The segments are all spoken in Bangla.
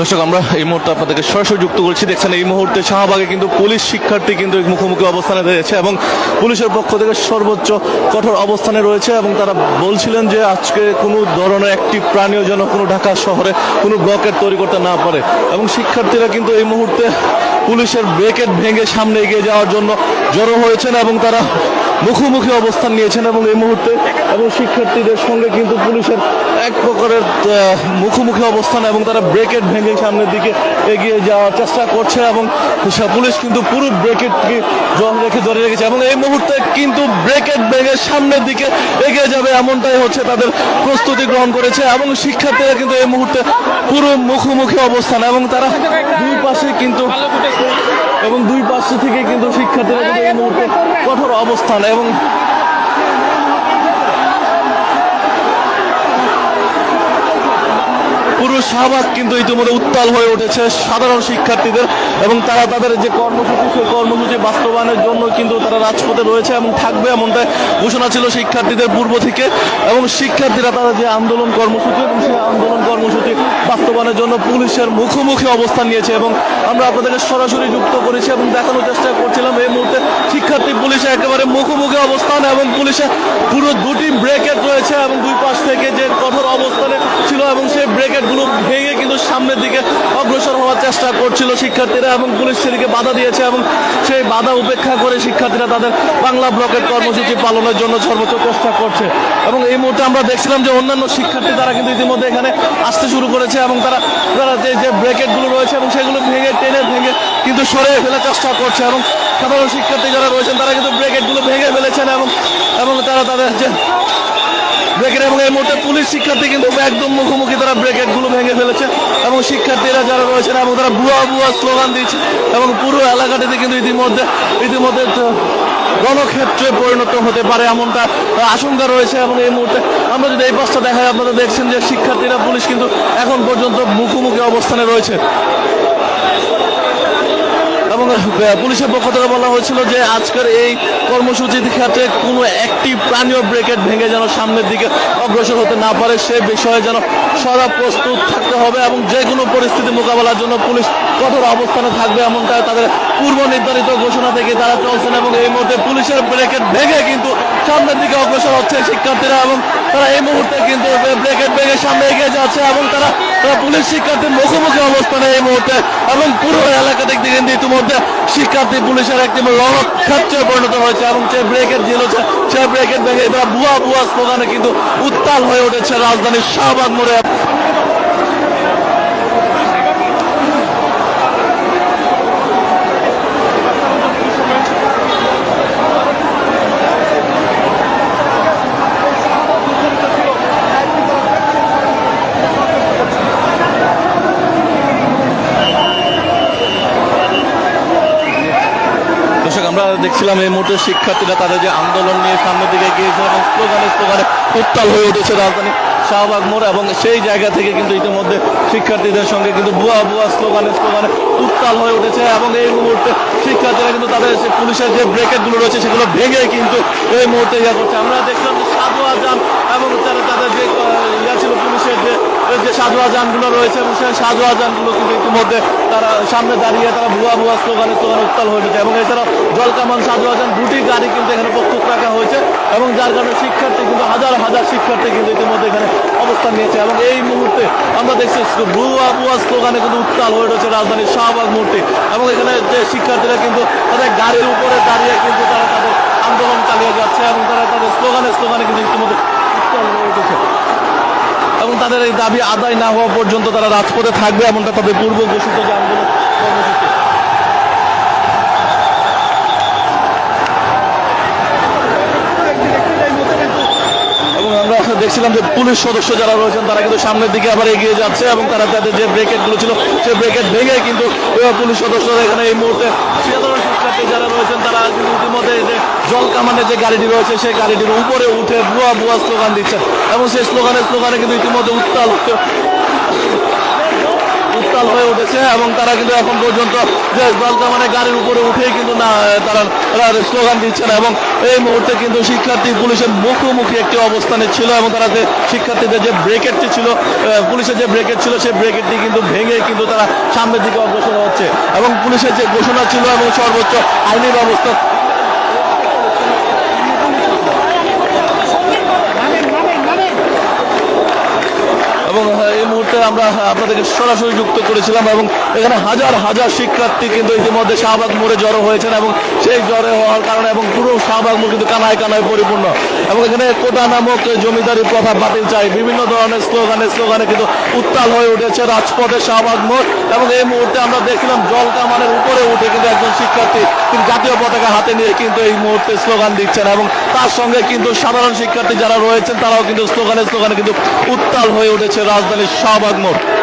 দর্শক, আমরা এই মুহূর্তে আপনাদেরকে সরাসরি যুক্ত করছি। দেখছেন, এই মুহূর্তে শাহবাগে কিন্তু পুলিশ শিক্ষার্থী কিন্তু মুখোমুখি অবস্থানে রয়েছে এবং পুলিশের পক্ষ থেকে সর্বোচ্চ কঠোর অবস্থানে রয়েছে এবং তারা বলছিলেন যে আজকে কোনো ধরনের একটি প্রাণীও যেন কোনো ঢাকা শহরে কোনো ব্লকেট তৈরি করতে না পারে। এবং শিক্ষার্থীরা কিন্তু এই মুহূর্তে পুলিশের ব্রেকেট ভেঙে সামনে এগিয়ে যাওয়ার জন্য জড়ো হয়েছেন এবং তারা মুখোমুখি অবস্থান নিয়েছেন এবং এই মুহূর্তে এবং শিক্ষার্থীদের সঙ্গে কিন্তু পুলিশের এক প্রকারের মুখোমুখি অবস্থান এবং তারা ব্রেকেট ভেঙে সামনের দিকে এগিয়ে যাওয়ার চেষ্টা করছে এবং পুলিশ কিন্তু পুরো ব্রেকেটকে জল রেখে ধরে রেখেছে এবং এই মুহূর্তে কিন্তু ব্রেকেট ভেঙে সামনের দিকে এগিয়ে যাবে এমনটাই হচ্ছে তাদের প্রস্তুতি গ্রহণ করেছে এবং শিক্ষার্থীরা কিন্তু এই মুহূর্তে পুরো মুখোমুখি অবস্থান এবং তারা দুই পাশে কিন্তু, এবং দুই পাশে থেকে কিন্তু শিক্ষার্থীরা কিন্তু এই মুহূর্তে কঠোর অবস্থান এবং শাহবাগ কিন্তু ইতিমধ্যে উত্তাল হয়ে উঠেছে সাধারণ শিক্ষার্থীদের এবং তারা তাদের যে কর্মসূচি, সেই কর্মসূচি বাস্তবায়নের জন্য কিন্তু তারা রাজপথে রয়েছে এবং থাকবে এমনটাই ঘোষণা ছিল শিক্ষার্থীদের পূর্ব থেকে এবং শিক্ষার্থীরা তারা যে আন্দোলন কর্মসূচি এবং সেই আন্দোলন কর্মসূচি বাস্তবায়নের জন্য পুলিশের মুখোমুখি অবস্থান নিয়েছে এবং আমরা আপনাদেরকে সরাসরি যুক্ত করেছি এবং দেখানোর চেষ্টা করছিলাম এই মুহূর্তে শিক্ষার্থী পুলিশের একেবারে মুখোমুখি অবস্থান এবং পুলিশে পুরো দুটি ব্রেকেট রয়েছে এবং দুই পাশ থেকে যে কঠোর অবস্থানে ছিল এবং সেই ব্রেকেটগুলো ভেঙে কিন্তু সামনের দিকে অগ্রসর হওয়ার চেষ্টা করছিল শিক্ষার্থীরা এবং পুলিশ সেদিকে বাধা দিয়েছে এবং সেই বাধা উপেক্ষা করে শিক্ষার্থীরা তাদের বাংলা ব্লকের কর্মসূচি পালনের জন্য সর্বোচ্চ চেষ্টা করছে। এবং এই মুহূর্তে আমরা দেখছিলাম যে অন্যান্য শিক্ষার্থী তারা কিন্তু ইতিমধ্যে এখানে আসতে শুরু করেছে এবং তারা তারা যে যে ব্রেকেটগুলো রয়েছে এবং সেগুলো ভেঙে টেনে ভেঙে কিন্তু সরে ফেলার চেষ্টা করছে এবং সাধারণ শিক্ষার্থী যারা রয়েছেন তারা কিন্তু ব্রেকেটগুলো ভেঙে ফেলেছেন এবং এবং তারা তাদের যে ব্রেকেট এবং এই মুহূর্তে পুলিশ শিক্ষার্থী কিন্তু একদম মুখোমুখি তারা ব্রেকেটগুলো ভেঙে ফেলেছে এবং শিক্ষার্থীরা যারা রয়েছেন এবং তারা বুয়া বুয়া স্লোগান দিচ্ছে এবং পুরো এলাকাটিতে কিন্তু ইতিমধ্যে ইতিমধ্যে তো রণক্ষেত্রে পরিণত হতে পারে এমনটা আশঙ্কা রয়েছে এবং এই মুহূর্তে আমরা যদি এই পাশটা দেখাই, আপনারা দেখছেন যে শিক্ষার্থীরা, পুলিশ কিন্তু এখন পর্যন্ত মুখোমুখি অবস্থানে রয়েছে। পুলিশের পক্ষ থেকে বলা হয়েছিল যে আজকের এই কর্মসূচির ক্ষেত্রে কোনো একটি প্রাণীয় ব্রেকেট ভেঙে যেন সামনের দিকে অগ্রসর হতে না পারে, সে বিষয়ে যেন সদা প্রস্তুত থাকতে হবে এবং যে কোনো পরিস্থিতি মোকাবেলার জন্য পুলিশ কঠোর অবস্থানে থাকবে এমনটা তাদের পূর্ব নির্ধারিত ঘোষণা থেকে তারা চলছেন এবং এই মুহূর্তে পুলিশের ব্রেকেট ভেঙে কিন্তু সামনের দিকে অগ্রসর হচ্ছে শিক্ষার্থীরা এবং তারা এই মুহূর্তে কিন্তু ব্রেকেট ভেঙে সামনে এগিয়ে যাচ্ছে এবং তারা পুলিশ শিক্ষার্থীর মুখোমুখি অবস্থানে এই মুহূর্তে এবং পুরো এলাকাতে কিন্তু ইতিমধ্যে শিক্ষার্থী পুলিশের একটি পরিণত হয়েছে এবং সে ব্রেকেট সে ব্রেকেট ভুয়া ভুয়া স্লোগানে কিন্তু উত্তাল হয়ে উঠেছে রাজধানীর শাহবাগ মোড়ে দর্শক আমরা দেখছিলাম এই মুহূর্তে শিক্ষার্থীরা তাদের যে আন্দোলন নিয়ে সামনের দিকে গিয়েছে এবং স্লোগানে স্লোগানে উত্তাল হয়ে উঠেছে রাজধানী শাহবাগ মোড় এবং সেই জায়গা থেকে কিন্তু ইতিমধ্যে শিক্ষার্থীদের সঙ্গে কিন্তু ভুয়া ভুয়া স্লোগানে স্লোগানে উত্তাল হয়ে উঠেছে এবং এই মুহূর্তে শিক্ষার্থীরা কিন্তু তাদের পুলিশের যে ব্রেকেটগুলো রয়েছে সেগুলো ভেঙে কিন্তু এই মুহূর্তে ইয়া করছে। আমরা দেখলাম যে সাধু আজান এবং তারা তাদের যে আহ, ইয়া ছিল পুলিশের যে আজানগুলো রয়েছে এবং সেই সাধু আজানগুলো কিন্তু ইতিমধ্যে তারা সামনে দাঁড়িয়ে তারা ভুয়া ভুয়া স্লোগানে স্লোগানে উত্তাল হয়ে উঠেছে। এবং এছাড়াও জলকামান সাধু আজান দুটি গাড়ি কিন্তু এখানে প্রস্তুত রাখা হয়েছে এবং যার কারণে শিক্ষার্থী কিন্তু হাজার হাজার শিক্ষার্থী কিন্তু ইতিমধ্যে এখানে অবস্থান নিয়েছে। এবং এই মুহূর্তে আমরা দেখছি ভুয়া ভুয়া স্লোগানে কিন্তু উত্তাল হয়ে রয়েছে রাজধানীর শাহবাগ মূর্তি। এবং এখানে যে শিক্ষার্থীরা কিন্তু তাদের গাড়ির উপরে দাঁড়িয়ে কিন্তু তারা তাদের আন্দোলন চালিয়ে যাচ্ছে এবং তারা তাদের স্লোগানে স্লোগানে কিন্তু ইতিমধ্যে উত্তাল হয়ে উঠেছে। এবং তাদের এই দাবি আদায় না হওয়া পর্যন্ত তারা রাজপথে থাকবে, এমনটা তাদের পূর্ব ঘোষিত যে আন্দোলন দেখছিলাম যে পুলিশ সদস্য যারা রয়েছেন, তারা কিন্তু সামনের দিকে আবার এগিয়ে যাচ্ছে এবং তারা তাদের যে ব্রেকেটগুলো ছিল সেই ব্রেকেট ভেঙে কিন্তু পুলিশ সদস্যরা এখানে এই মুহূর্তে শিক্ষার্থী যারা রয়েছেন, তারা ইতিমধ্যে এই যে জল কামানের যে গাড়িটি রয়েছে, সেই গাড়িটির উপরে উঠে ভুয়া ভুয়া স্লোগান দিচ্ছেন এবং সেই স্লোগানে স্লোগানে কিন্তু ইতিমধ্যে উত্তাল উত্তাল হয়ে উঠেছে এবং তারা কিন্তু এখন পর্যন্ত যে জলকামানে গাড়ির উপরে উঠেই কিন্তু না, তারা তারা স্লোগান দিচ্ছেন এবং এই মুহূর্তে কিন্তু শিক্ষার্থী পুলিশের মুখোমুখি একটি অবস্থানে ছিল এবং তারা যে শিক্ষার্থীদের যে ব্রেকেটটি ছিল পুলিশের যে ব্রেকেট ছিল, সেই ব্রেকেটটি কিন্তু ভেঙে কিন্তু তারা সামনের দিকে অগ্রসর হচ্ছে এবং পুলিশের যে ঘোষণা ছিল এবং সর্বোচ্চ আইনি ব্যবস্থা এবং আহ, এই মুহূর্তে আমরা আপনাদেরকে সরাসরি যুক্ত করেছিলাম এবং এখানে হাজার হাজার শিক্ষার্থী কিন্তু ইতিমধ্যে শাহবাগ মোড়ে জড়ো হয়েছেন এবং সেই জ্বরে হওয়ার কারণে এবং পুরো শাহবাগ মোড় কিন্তু কানায় কানায় পরিপূর্ণ। এবং এখানে কোটা নামক জমিদারি প্রথা বাতিল চাই। বিভিন্ন ধরনের স্লোগানে স্লোগানে কিন্তু উত্তাল হয়ে উঠেছে রাজপথে শাহবাগ মোড়। এবং এই মুহূর্তে আমরা দেখছিলাম জল কামানের উপরে উঠে কিন্তু একজন শিক্ষার্থী তিনি জাতীয় পতাকা হাতে নিয়ে কিন্তু এই মুহূর্তে স্লোগান দিচ্ছেন এবং তার সঙ্গে কিন্তু সাধারণ শিক্ষার্থী যারা রয়েছেন, তারাও কিন্তু স্লোগানে স্লোগানে কিন্তু উত্তাল হয়ে উঠেছে রাজধানীর শাহবাগ মোড়।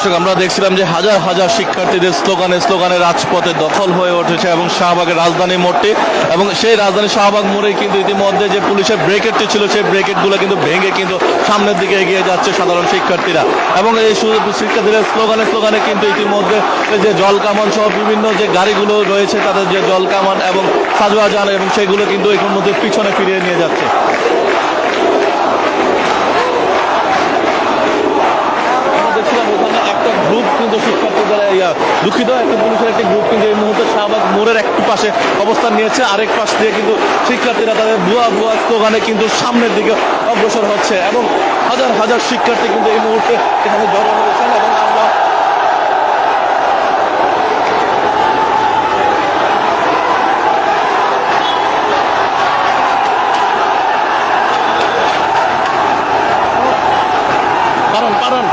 দর্শক, আমরা দেখছিলাম যে হাজার হাজার শিক্ষার্থীদের স্লোগানে স্লোগানে রাজপথে দখল হয়ে উঠেছে এবং শাহবাগের রাজধানী মোড়টি। এবং সেই রাজধানী শাহবাগ মোড়ে কিন্তু ইতিমধ্যে যে পুলিশের ব্রেকেটটি ছিল, সেই ব্রেকেটগুলো কিন্তু ভেঙে কিন্তু সামনের দিকে এগিয়ে যাচ্ছে সাধারণ শিক্ষার্থীরা। এবং এই শিক্ষার্থীদের স্লোগানে স্লোগানে কিন্তু ইতিমধ্যে যে জল কামান সহ বিভিন্ন যে গাড়িগুলো রয়েছে, তাদের যে জল কামান এবং সাজোয়া যান এবং সেগুলো কিন্তু এখন মধ্যে পিছনে ফিরিয়ে নিয়ে যাচ্ছে আমরা দেখছিলাম ওখানে একটা গ্রুপ কিন্তু শিক্ষার্থীদের ইয়া, দুঃখিত একটা পুলিশের একটি গ্রুপ কিন্তু এই মুহূর্তে শাহবাগ মোড়ের একটু পাশে অবস্থান নিয়েছে। আরেক পাশ দিয়ে কিন্তু শিক্ষার্থীরা তাদের ভুয়া ভুয়া স্লোগানে কিন্তু সামনের দিকে অগ্রসর হচ্ছে এবং হাজার হাজার শিক্ষার্থী কিন্তু এই মুহূর্তে এখানে জড়ো হয়েছেন এবং আমরা পারেন পারেন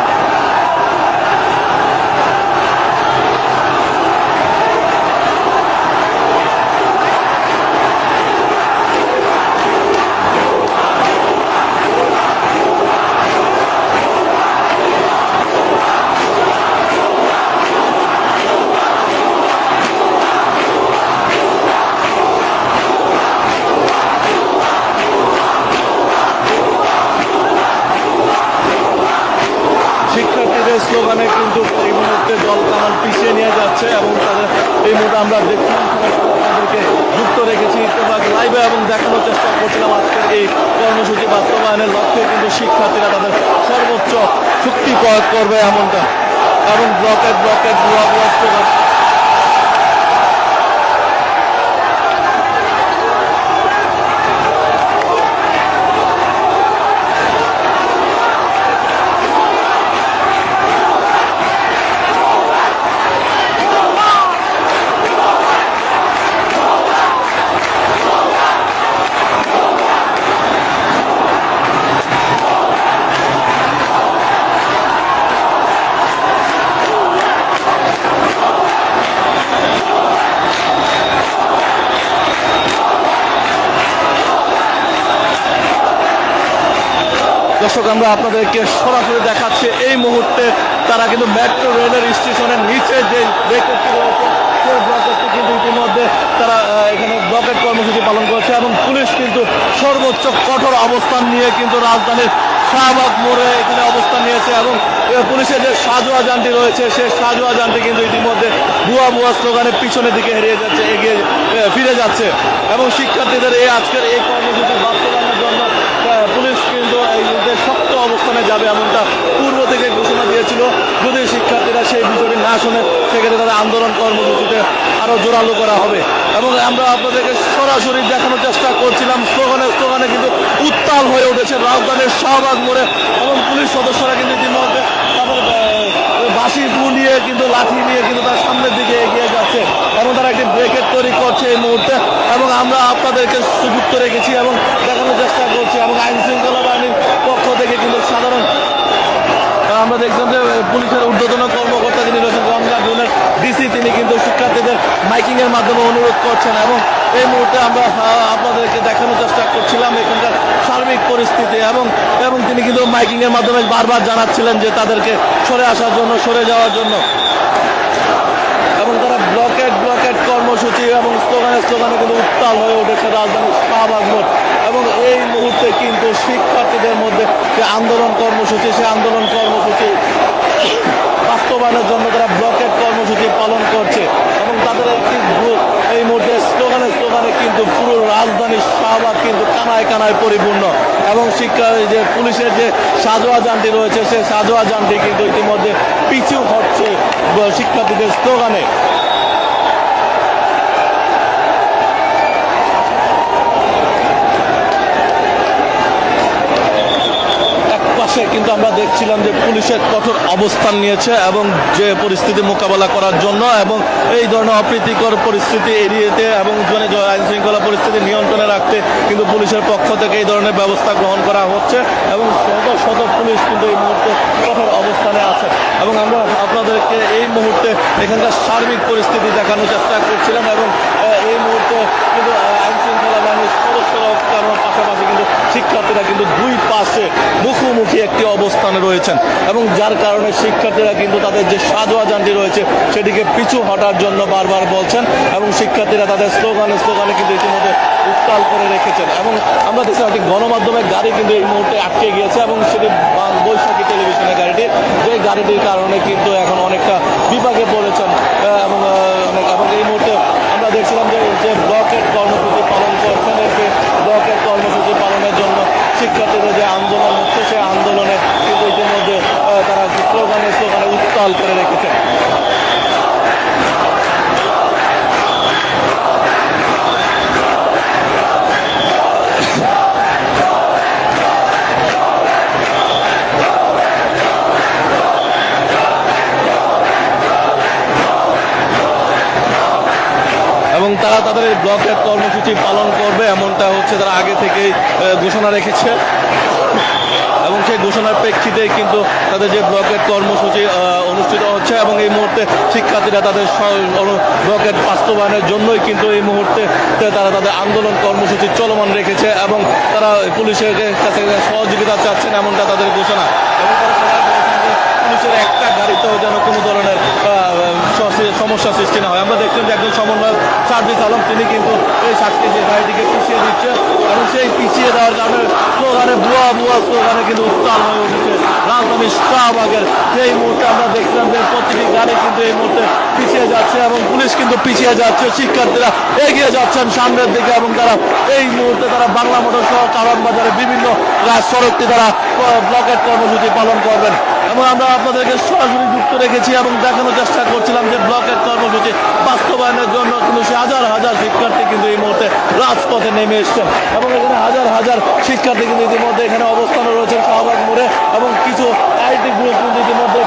শিক্ষার্থীদের স্লোগানে কিন্তু এই মুহূর্তে জল কামান যাচ্ছে এবং তাদের এই মুহূর্তে আমরা দেখছি তাদেরকে যুক্ত রেখেছি। ইত্তেফাক লাইভে এবং দেখানোর চেষ্টা করছিলাম আজকের এই কর্মসূচি বাস্তবায়নের লক্ষ্যে, কিন্তু শিক্ষার্থীরা তাদের সর্বোচ্চ শক্তি প্রয়োগ করবে এমনটা। এবং ব্লকেট ব্লকেট ব্লক বুয়া আমরা আপনাদেরকে সরাসরি দেখাচ্ছি, এই মুহূর্তে তারা কিন্তু মেট্রো রেলের স্টেশনের নিচে যে কিন্তু ইতিমধ্যে তারা এখানে ব্লকেট কর্মসূচি পালন করছে এবং পুলিশ কিন্তু সর্বোচ্চ কঠোর অবস্থান নিয়ে কিন্তু রাজধানীর শাহবাগ মোড়ে এখানে অবস্থান নিয়েছে এবং পুলিশের যে সাজোয়া যানটি রয়েছে, সেই সাজোয়া যানটি কিন্তু ইতিমধ্যে ভুয়া ভুয়া স্লোগানের পিছনের দিকে হেরিয়ে যাচ্ছে, এগিয়ে ফিরে যাচ্ছে। এবং শিক্ষার্থীদের এই আজকের এই কর্মসূচি বাস্তবায়নের জন্য পুলিশ অবস্থানে যাবে এমনটা পূর্ব থেকে ঘোষণা দিয়েছিল। যদি শিক্ষার্থীরা সেই বিষয়টি না শুনে, সেক্ষেত্রে তাদের আন্দোলন কর্মসূচিতে আরও জোরালো করা হবে। এবং আমরা আপনাদেরকে সরাসরি দেখানোর চেষ্টা করছিলাম। স্লোগানে স্লোগানে কিন্তু উত্তাল হয়ে উঠেছে রাজধানীর শাহবাগ মোড়ে। এবং পুলিশ সদস্যরা কিন্তু ইতিমধ্যে তাদের ফু নিয়ে কিন্তু লাঠি নিয়ে কিন্তু তার সামনের দিকে এগিয়ে যাচ্ছে এবং তারা একটি ব্রেকেট তৈরি করছে এই মুহূর্তে। এবং আমরা আপনাদেরকে সুযুক্ত রেখেছি এবং দেখানোর চেষ্টা করছি এবং আইন শৃঙ্খলা বাহিনীর পক্ষ থেকে কিন্তু সাধারণ আমরা দেখছিলাম যে পুলিশের ঊর্ধ্বতন কর্মকর্তা যিনি রয়েছেন গঙ্গা জোনের ডিসি, তিনি কিন্তু শিক্ষার্থীদের মাইকিং এর মাধ্যমে অনুরোধ করছেন এবং এই মুহূর্তে আমরা আপনাদেরকে দেখানোর চেষ্টা করছিলাম এখানকার সার্বিক পরিস্থিতি এবং এবং তিনি কিন্তু মাইকিং এর মাধ্যমে বারবার জানাচ্ছিলেন যে তাদেরকে সরে আসার জন্য, সরে যাওয়ার জন্য। এবং তারা ব্লকেট ব্লকেট কর্মসূচি এবং স্লোগানে স্লোগানে কিন্তু উত্তাল হয়ে উঠেছে রাজধানীর শাহবাগ মোড়। এবং এই মুহূর্তে কিন্তু শিক্ষার্থীদের মধ্যে যে আন্দোলন কর্মসূচি, সেই আন্দোলন কর্মসূচি বাস্তবায়নের জন্য তারা ব্লকেট কর্মসূচি পালন করছে এবং তাদের একটি গ্রুপ এই মুহূর্তে স্লোগানে স্লোগানে কিন্তু পুরো রাজধানীর শাহবাগ কিন্তু কানায় কানায় পরিপূর্ণ এবং শিক্ষা যে পুলিশের যে সাজোয়া যানটি রয়েছে, সেই সাজোয়া যানটি কিন্তু ইতিমধ্যে পিছু হচ্ছে শিক্ষার্থীদের স্লোগানে। কিন্তু আমরা দেখছিলাম যে পুলিশের কঠোর অবস্থান নিয়েছে এবং যে পরিস্থিতি মোকাবেলা করার জন্য এবং এই ধরনের অপ্রীতিকর পরিস্থিতি এড়িয়েতে এবং মানে আইন শৃঙ্খলা পরিস্থিতি নিয়ন্ত্রণে রাখতে কিন্তু পুলিশের পক্ষ থেকে এই ধরনের ব্যবস্থা গ্রহণ করা হচ্ছে এবং শত শত পুলিশ কিন্তু এই মুহূর্তে কঠোর অবস্থানে আছে। এবং আমরা আপনাদেরকে এই মুহূর্তে এখানকার সার্বিক পরিস্থিতি দেখানোর চেষ্টা করছিলাম এবং এই মুহূর্তে কিন্তু আইন শৃঙ্খলা বাহিনীর সদস্যরাও কারণ পাশাপাশি কিন্তু শিক্ষার্থীরা কিন্তু দুই পাশে মুখোমুখি একটি অবস্থানে রয়েছেন। এবং যার কারণে শিক্ষার্থীরা কিন্তু তাদের যে সাজোয়া যানটি রয়েছে, সেটিকে পিছু হটার জন্য বারবার বলছেন এবং শিক্ষার্থীরা তাদের স্লোগানে স্লোগানে কিন্তু ইতিমধ্যে উত্তাল করে রেখেছেন। এবং আমরা দেখছিলাম একটি গণমাধ্যমের গাড়ি কিন্তু এই মুহূর্তে আটকে গিয়েছে এবং সেটি বৈশাখী টেলিভিশনের গাড়িটি। যে গাড়িটির কারণে কিন্তু এখন অনেকটা বিপাকে পড়েছেন আহ, এবং আহ, অনেক- এবং এই মুহূর্তে আমরা দেখছিলাম যে যে ব্লকের কর্মসূচি পালন করছেন এই যে ব্লকের কর্মসূচি পালনের জন্য শিক্ষার্থীদের যে আন্দোলন হচ্ছে সেই আন্দোলনে কিন্তু ইতিমধ্যে আহ, তারা স্লোগানে স্লোগানে উত্তাল করে রেখেছেন এবং তারা তাদের এই ব্লকের কর্মসূচি পালন করবে, এমনটা হচ্ছে তারা আগে থেকেই ঘোষণা রেখেছে। এবং সেই ঘোষণার প্রেক্ষিতে কিন্তু তাদের যে ব্লকের কর্মসূচি অনুষ্ঠিত হচ্ছে এবং এই মুহূর্তে শিক্ষার্থীরা তাদের ব্লকের বাস্তবায়নের জন্যই কিন্তু এই মুহূর্তে তারা তাদের আন্দোলন কর্মসূচি চলমান রেখেছে এবং তারা পুলিশের কাছে সহযোগিতা চাচ্ছেন এমনটা তাদের ঘোষণা। এবং তারা সবাই যে পুলিশের একটা গাড়িতেও যেন কোনো ধরনের সমস্যা সৃষ্টি না হয়। আমরা দেখছেন যে একজন সমন্বয়ক সার্ভিস আলম তিনি কিন্তু এই সাতটি যে গাড়িটিকে পিছিয়ে দিচ্ছে এবং সেই পিছিয়ে দেওয়ার কারণে স্লোগানে বুয়া বুয়া স্লোগানে কিন্তু উত্তাল হয়ে উঠেছে রাজধানীর শাহবাগের। সেই মুহূর্তে আমরা দেখছিলাম যে প্রতিটি গাড়ি কিন্তু এই মুহূর্তে পিছিয়ে যাচ্ছে এবং পুলিশ কিন্তু পিছিয়ে যাচ্ছে। শিক্ষার্থীরা এগিয়ে যাচ্ছেন সামনের দিকে এবং তারা এই মুহূর্তে তারা বাংলা মোটর সহ কারণ বাজারে বিভিন্ন রাজ সড়কটি তারা আহ, ব্লকের কর্মসূচি পালন করবেন। এবং আমরা আপনাদেরকে সরাসরি যুক্ত রেখেছি এবং দেখানোর চেষ্টা করছিলাম যে ব্লকের কর্মসূচি বাস্তবায়নের জন্য কিন্তু সে হাজার হাজার শিক্ষার্থী কিন্তু এই মুহূর্তে রাজপথে নেমে এসছেন এবং এখানে হাজার হাজার শিক্ষার্থী কিন্তু ইতিমধ্যে এখানে অবস্থান রয়েছে শাহবাগ মোড়ে এবং কিছু আইটি গ্রুপ কিন্তু ইতিমধ্যে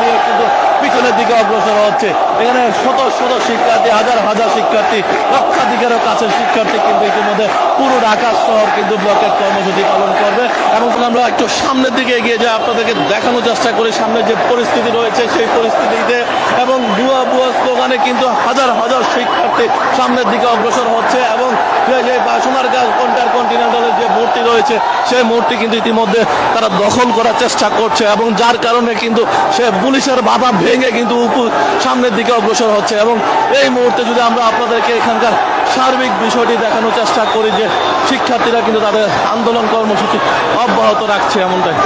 নিয়ে কিন্তু পিছনের দিকে অগ্রসর হচ্ছে। এখানে শত শত শিক্ষার্থী, হাজার হাজার শিক্ষার্থী, লক্ষাধিকেরও কাছের শিক্ষার্থী কিন্তু ইতিমধ্যে পুরো ঢাকা শহর কিন্তু ব্লকের কর্মসূচি পালন করবে। এবং আমরা একটু সামনের দিকে এগিয়ে যাই, আপনাদেরকে দেখানোর চেষ্টা করি সামনে যে পরিস্থিতি রয়েছে সেই পরিস্থিতিতে। এবং বুয়া বুয়া স্লোগানে কিন্তু হাজার হাজার শিক্ষার্থী সামনের দিকে অগ্রসর হচ্ছে। এবং যে যে সোনারগাঁ কন্টার কন্টিনেন্টালের যে মূর্তি রয়েছে, সেই মূর্তি কিন্তু ইতিমধ্যে তারা দখল করার চেষ্টা করছে। এবং যার কারণে কিন্তু সে পুলিশের বাধা ভেঙে কিন্তু সামনের দিকে অগ্রসর হচ্ছে। এবং এই মুহূর্তে যদি আমরা আপনাদেরকে এখানকার সার্বিক বিষয়টি দেখানোর চেষ্টা করি যে শিক্ষার্থীরা কিন্তু তাদের আন্দোলন কর্মসূচি অব্যাহত রাখছে এমনটাই।